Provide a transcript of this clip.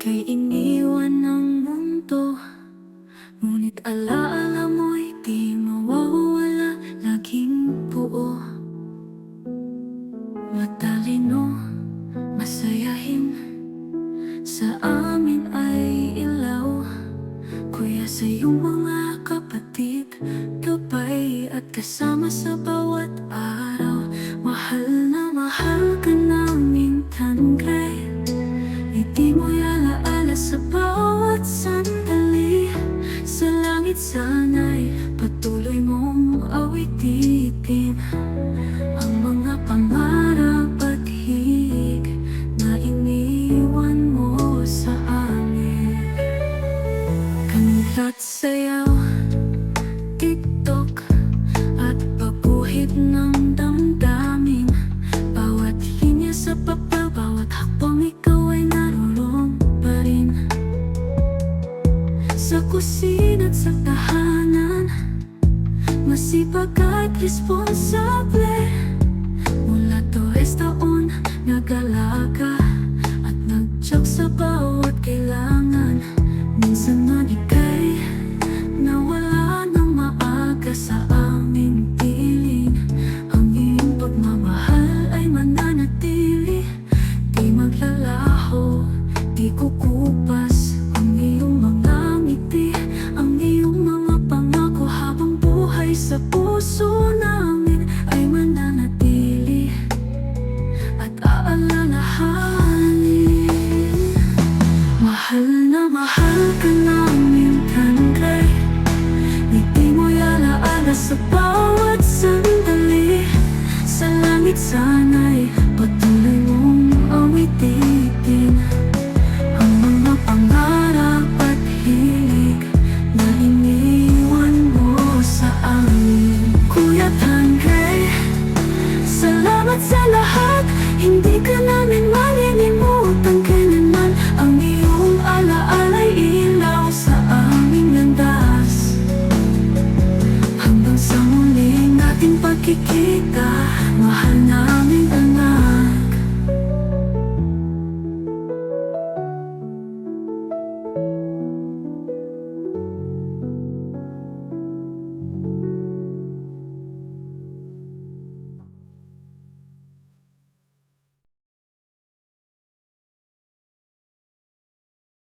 Kay iniwan ng mundo. Ngunit alaala mo'y di mawawala Laging buo. Matalino, masayahin Sa amin ay ilaw. Kuya sa iyong mga kapatid Gabay at kasama sa bawat araw. Mahal na mahal ka sana'y Masipag at responsable. Mula toes taon Nag-alaga At nagtsak sa bawat nasa pag mahal na